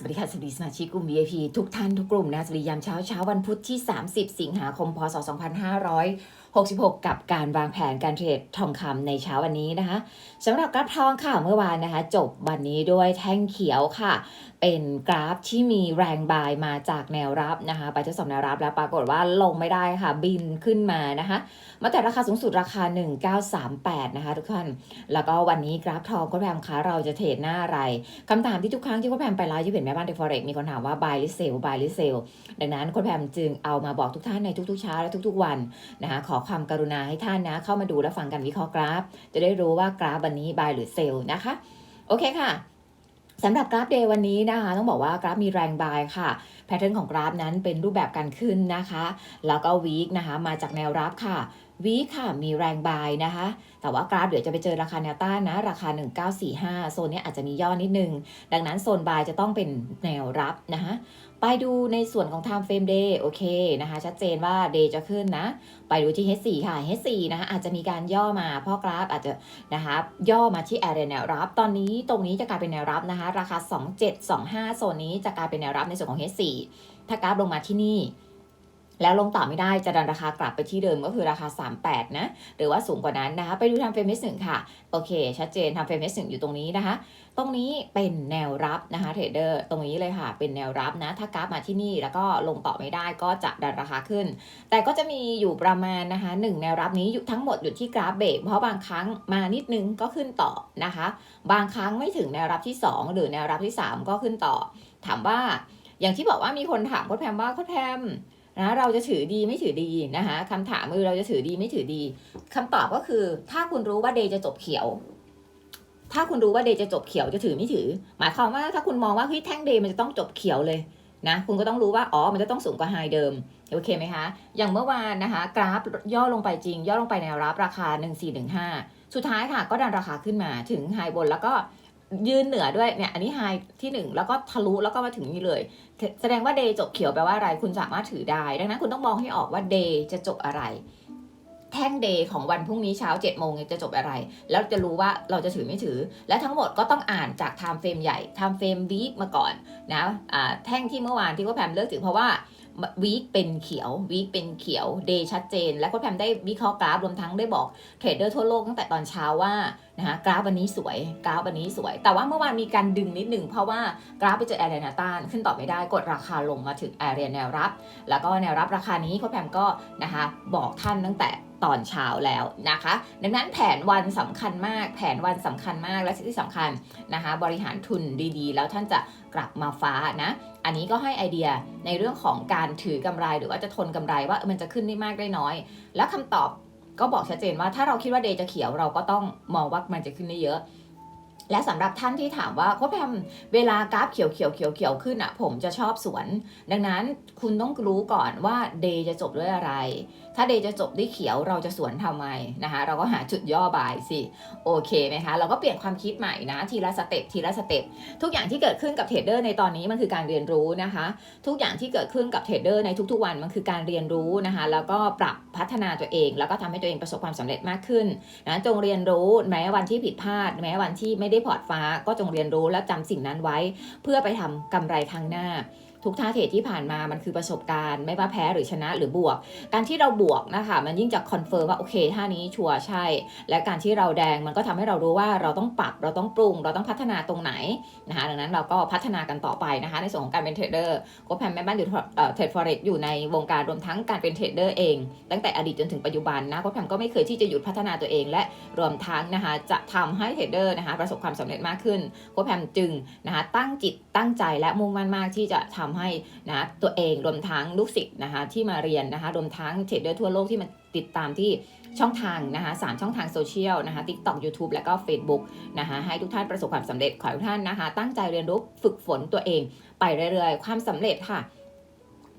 สวัสดีค่ะสวัสดีสมาชิกกลุ่ม VIP ทุกท่านทุกกลุ่มนะสวัสดียามเช้าเช้าวันพุธที่ 30 สิงหาคมพศ66 กับการวางแผนการเทรดทองคำในเช้าวันนี้นะคะสำหรับกราฟทองค่ะเมื่อวานนะคะ จบวันนี้ด้วยแท่งเขียวค่ะ เป็นกราฟที่มีแรงบายมาจากแนวรับนะคะ ไปทดสอบแนวรับแล้วปรากฏว่าลงไม่ได้ค่ะ บินขึ้นมานะคะ มาแต่ราคาสูงสุดราคา 1938 นะคะทุกท่าน แล้วก็วันนี้กราฟทองก็แพมคะเราจะเทรดหน้าอะไรคำถามที่ทุกครั้งที่คุณแพมไปไลฟ์ที่เห็นแม่บ้านเดฟอเรกมีคนถามว่า buy หรือ sell buy หรือ sell ดังนั้นคุณแพมจึงเอามาบอกทุกท่านในทุกๆเช้าและทุก ๆวันนะคะขอความกรุณาให้ท่านนะ เข้ามาดูและฟังกันวิเคราะห์กราฟ จะได้รู้ว่ากราฟวันนี้ buy หรือ sell นะคะ โอเคค่ะสำหรับกราฟเดย์วันนี้นะคะ ต้องบอกว่ากราฟมีแรงบายค่ะ แพทเทิร์นของกราฟนั้นเป็นรูปแบบการขึ้นนะคะ แล้วก็วีคนะคะ มาจากแนวรับค่ะวีคค่ะมีแรงบายนะคะ แต่ว่ากราฟเดี๋ยวจะไปเจอราคาแนวต้านนะ ราคา 1945 โซนนี้อาจจะมีย่อนิดนึง ดังนั้นโซนบายจะต้องเป็นแนวรับนะคะไปดูในส่วนของ time frame day โอเคนะคะ ชัดเจนว่า day จะขึ้นนะ ไปดูที่ H4 ค่ะ H4 นะคะอาจจะมีการย่อมาเพราะกราฟอาจจะนะคะย่อมาที่ area แนวรับ ตอนนี้ตรงนี้จะกลายเป็นแนวรับนะคะ ราคา 2725 โซนนี้จะกลายเป็นแนวรับในส่วนของ H4 ถ้ากราฟลงมาที่นี่ แล้วลงต่อไม่ได้จะดันราคากลับไปที่เดิมก็คือราคา 38 นะ หรือว่าสูงกว่านั้นนะคะ ไปดูทำเฟรมเมสหนึ่งค่ะ โอเค ชัดเจนทำเฟรมเมสหนึ่งอยู่ตรงนี้นะคะ ตรงนี้เป็นแนวรับนะคะเทรดเดอร์ตรงนี้เลยค่ะ เป็นแนวรับนะ ถ้ากราฟมาที่นี่แล้วก็ลงต่อไม่ได้ก็จะดันราคาขึ้น แต่ก็จะมีอยู่ประมาณนะคะหนึ่งแนวรับนี้อยู่ทั้งหมดอยู่ที่กราฟเบรกเพราะบางครั้งมานิดนึงก็ขึ้นต่อนะคะ บางครั้งไม่ถึงแนวรับที่ 2 หรือแนวรับที่ 3 ก็ขึ้นต่อ ถามว่า อย่างที่บอกว่ามีคนถามโค้ดแพมว่าโค้ดแพมนะเราจะถือดีไม่ถือดีนะคะคำถามคือเราจะถือดีไม่ถือดีคำตอบก็คือ ถ้าคุณรู้ว่าเดย์จะจบเขียว ถ้าคุณรู้ว่าเดย์จะจบเขียวจะถือไม่ถือ หมายความว่าถ้าคุณมองว่าเฮ้ยแท่งเดย์มันจะต้องจบเขียวเลยนะคุณก็ต้องรู้ว่าอ๋อมันจะต้องสูงกว่าไฮเดิมโอเคไหมคะอย่างเมื่อวานนะคะ กราฟย่อลงไปจริง ย่อลงไปแนวรับราคา 1415 สุดท้ายค่ะ ก็ดันราคาขึ้นมาถึงไฮบนแล้วก็ ยืนเหนือด้วยเนี่ยอันนี้ไฮที่ 1 แล้วก็ทะลุแล้วก็มาถึงนี่เลย แสดงว่าเดย์จบเขียวแปลว่าอะไรคุณสามารถถือได้ ดังนั้นคุณต้องมองให้ออกว่าเดย์จะจบอะไร แท่งเดย์ของวันพรุ่งนี้เช้า7จ็ดโมงจะจบอะไร แล้วจะรู้ว่าเราจะถือไม่ถือ และทั้งหมดก็ต้องอ่านจาก time frame ใหญ่ time frame week มาก่อนนะอ่าแท่งที่เมื่อวานที่ว่าแพมเลิกถือเพราะว่า วีคเป็นเขียววีคเป็นเขียวเดย์ชัดเจน และโค้ชแพมได้วิเคราะห์กราฟรวมทั้งได้บอกเทรดเดอร์ทั่วโลกตั้งแต่ตอนเช้าว่านะคะกราฟวันนี้สวยกราฟวันนี้สวย แต่ว่าเมื่อวานมีการดึงนิดหนึ่งเพราะว่ากราฟไปเจอแอเรียแนาต้านขึ้นต่อไม่ได้กดราคาลงมาถึงแอเรียแนวรับ แล้วก็แนวรับราคานี้โค้ชแพมก็นะคะบอกท่านตั้งแต่ ตอนเช้าแล้วนะคะ ดังนั้นแผนวันสำคัญมาก แผนวันสำคัญมากและสิ่งที่สำคัญนะคะ บริหารทุนดีๆ แล้วท่านจะกลับมาฟ้านะ อันนี้ก็ให้ไอเดียในเรื่องของการถือกำไรหรือว่าจะทนกำไรว่ามันจะขึ้นได้มากได้น้อย และคำตอบก็บอกชัดเจนว่าถ้าเราคิดว่าเดย์จะเขียวเราก็ต้องมองว่ามันจะขึ้นได้เยอะ และสำหรับท่านที่ถามว่าโค้ชแพมเวลากราฟเขียวเขียวเขียวเขียวขึ้นอะผมจะชอบสวน ดังนั้นคุณต้องรู้ก่อนว่าเดย์จะจบด้วยอะไร ถ้าเดย์จะจบด้วยเขียวเราจะสวนทำไมนะคะเราก็หาจุดย่อบายสิโอเคไหมคะเราก็เปลี่ยนความคิดใหม่นะทีละสเต็ปทีละสเต็ปทุกอย่างที่เกิดขึ้นกับเทรดเดอร์ในตอนนี้มันคือการเรียนรู้นะคะ ทุกอย่างที่เกิดขึ้นกับเทรดเดอร์ในทุกๆวันมันคือการเรียนรู้นะคะแล้วก็ปรับพัฒนาตัวเอง แล้วก็ทำให้ตัวเองประสบความสำเร็จมากขึ้นนะจงเรียนรู้แม้วันที่ผิดพลาด แม้วันที่ไม่ได้พอร์ตฟ้าก็จงเรียนรู้และจำสิ่งนั้นไว้ เพื่อไปทำกำไรครั้งหน้า ทุกท่าเทรดที่ผ่านมามันคือประสบการณ์ ไม่ว่าแพ้หรือชนะหรือบวก การที่เราบวกนะคะมันยิ่งจะคอนเฟิร์มว่าโอเคท่านี้ชัวร์ใช่ และการที่เราแดงมันก็ทำให้เรารู้ว่าเราต้องปรับเราต้องปรุง เราต้องพัฒนาตรงไหนนะคะดังนั้นเราก็พัฒนากันต่อไปนะคะ ในส่วนของการเป็นเทรดเดอร์ก็แพมแม่บ้านอยู่เทรดฟอเร็กอยู่ในวงการรวมทั้งการเป็นเทรดเดอร์เอง ตั้งแต่อดีตจนถึงปัจจุบันนะก็แพมก็ไม่เคยที่จะหยุดพัฒนาตัวเอง และรวมทั้งนะคะจะทำให้เทรดเดอร์นะคะประสบความสำเร็จมากขึ้นก็แพมจึงนะคะตั้งจิตตั้งใจและมุ่งมั่นมากที่จะทำให้นะตัวเองรวมทั้งลูกศิษย์นะคะที่มาเรียนนะคะรวมทั้งเทรดเดอร์ทั่วโลกที่มาติดตามที่ช่องทางนะคะสามช่องทางโซเชียลนะคะ TikTok YouTube และก็ Facebook นะคะให้ทุกท่านประสบความสำเร็จขอให้ทุกท่านนะคะ ตั้งใจเรียนรู้ฝึกฝนตัวเอง ไปเรื่อยๆ ความสำเร็จค่ะ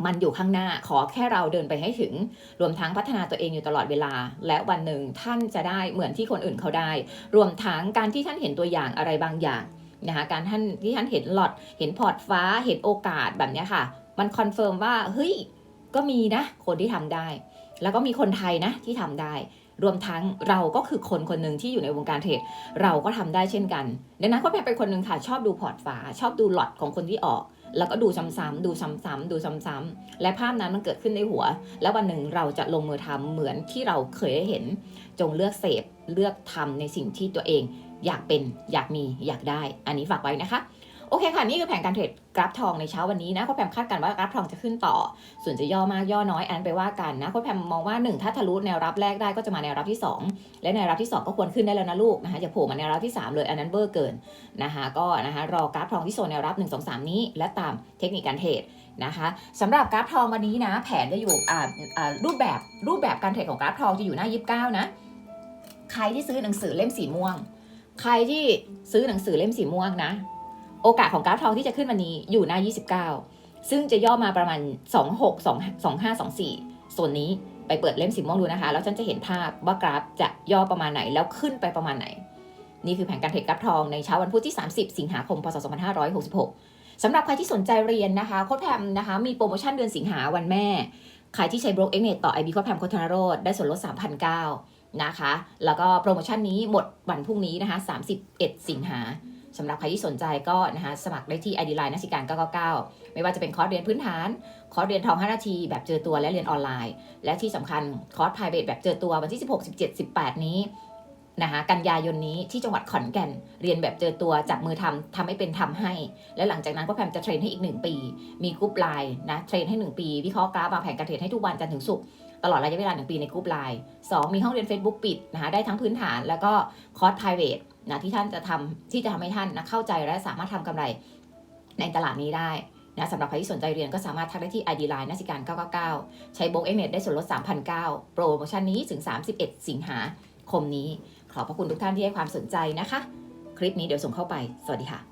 มันอยู่ข้างหน้าขอแค่เราเดินไปให้ถึง รวมทั้งพัฒนาตัวเองอยู่ตลอดเวลา และวันหนึ่งท่านจะได้เหมือนที่คนอื่นเขาได้ รวมทั้งการที่ท่านเห็นตัวอย่างอะไรบางอย่าง นะคะการท่านที่ท่านเห็นหลอดเห็นพอร์ตฟ้าเห็นโอกาสแบบนี้ค่ะ มันคอนเฟิร์มว่าเฮ้ยก็มีนะ คนที่ทำได้ แล้วก็มีคนไทยนะที่ทำได้ รวมทั้งเราก็คือคนคนหนึ่งที่อยู่ในวงการเทรดเราก็ทำได้เช่นกันดังนั้นก็แพรเป็นคนหนึ่งค่ะชอบดูพอร์ตฟ้า ชอบดูหลอดของคนที่ออกแล้วก็ดูซ้ำๆ ดูซ้ำๆ ดูซ้ำๆ และภาพนั้นมันเกิดขึ้นในหัว แล้ววันหนึ่งเราจะลงมือทำเหมือนที่เราเคยได้เห็น จงเลือกเสพ เลือกทำในสิ่งที่ตัวเอง อยากเป็นอยากมีอยากได้ อันนี้ฝากไว้นะคะโอเคค่ะ นี่คือแผนการเทรดกราฟทองในเช้าวันนี้นะโค้ชแพมคาดการณ์ว่ากราฟทองจะขึ้นต่อ ส่วนจะย่อมากย่อน้อยอันไปว่ากันนะโค้ชแพมมองว่า 1 ถ้าทะลุแนวรับแรกได้ก็จะมาแนวรับที่ 2 และแนวรับที่ 2 ก็ควรขึ้นได้แล้วนะลูกนะคะอย่าโผล่มาแนวรับที่ 3 เลยอันนั้นเบอร์เกินนะคะก็นะคะรอกราฟทองที่โซนแนวรับ 1 2 3 นี้ และตามเทคนิคการเทรดนะคะสำหรับกราฟทองวันนี้นะแผนจะอยู่อ่าอ่ารูปแบบรูปแบบการเทรดของกราฟทองจะอยู่หน้า 29 นะใครที่ซื้อหนังสือเล่มสีม่วง ใครที่ซื้อหนังสือเล่มสีม่วงนะ โอกาสของกราฟทองที่จะขึ้นวันนี้อยู่หน้า 29 ซึ่งจะย่อมาประมาณ 26 25 24ส่วนนี้ไปเปิดเล่มสีม่วงดูนะคะ แล้วฉันจะเห็นภาพว่ากราฟจะย่อประมาณไหนแล้วขึ้นไปประมาณไหน นี่คือแผนการเทรดกราฟทองในเช้าวันพุธที่ 30 สิงหาคม พศ 2566สำหรับใครที่สนใจเรียนนะคะ โค้ดแพมนะคะ มีโปรโมชั่นเดือนสิงหาวันแม่ ใครที่ใช้บล็อกเอ็กเนต่อ IB โค้ดแพมโคธนาโรดได้ส่วนลด 3,900 นะคะ แล้วก็โปรโมชั่นนี้หมดวันพรุ่งนี้นะคะ 31 สิงหาสำหรับใครที่สนใจก็นะคะสมัครได้ที่ ID Line นักสิการ 999 ไม่ว่าจะเป็นคอร์สเรียนพื้นฐาน คอร์สเรียนทอง 5 นาที แบบเจอตัวและเรียนออนไลน์ และที่สำคัญคอร์ส private แบบเจอตัววันที่ 16 17 18 นี้นะคะกันยายนนี้ที่จังหวัดขอนแก่น เรียนแบบเจอตัวจับมือทำทำให้เป็นทำให้ และหลังจากนั้นพ่อแพมจะเทรนให้อีก 1 ปี มีกรุ๊ปไลน์นะเทรนให้ 1 ปี วิเคราะห์กราฟวางแผนการเทรดให้ทุกวันจันทร์ถึงศุกร์ ตลอดระยะเวลา1ปีในกรุ๊ปไลน์2มีห้องเรียน Facebook ปิดนะคะได้ทั้งพื้นฐานแล้วก็คอร์ส p r i v a t นะที่ท่านจะทำที่จะทำให้ท่านนะเข้าใจและสามารถทำกำไรในตลาดนี้ได้นะสำหรับใครที่สนใจเรียนก็สามารถทักได้ที่ ID Line นักสิการ 999 ใช้โบกเอเมดได้ส่วนลด3,900โปรโมชั่นนี้ถึง 31 สิงหาคมนี้ ขอบพระคุณทุกท่านที่ให้ความสนใจนะคะ คลิปนี้เดี๋ยวส่งเข้าไป สวัสดีค่ะ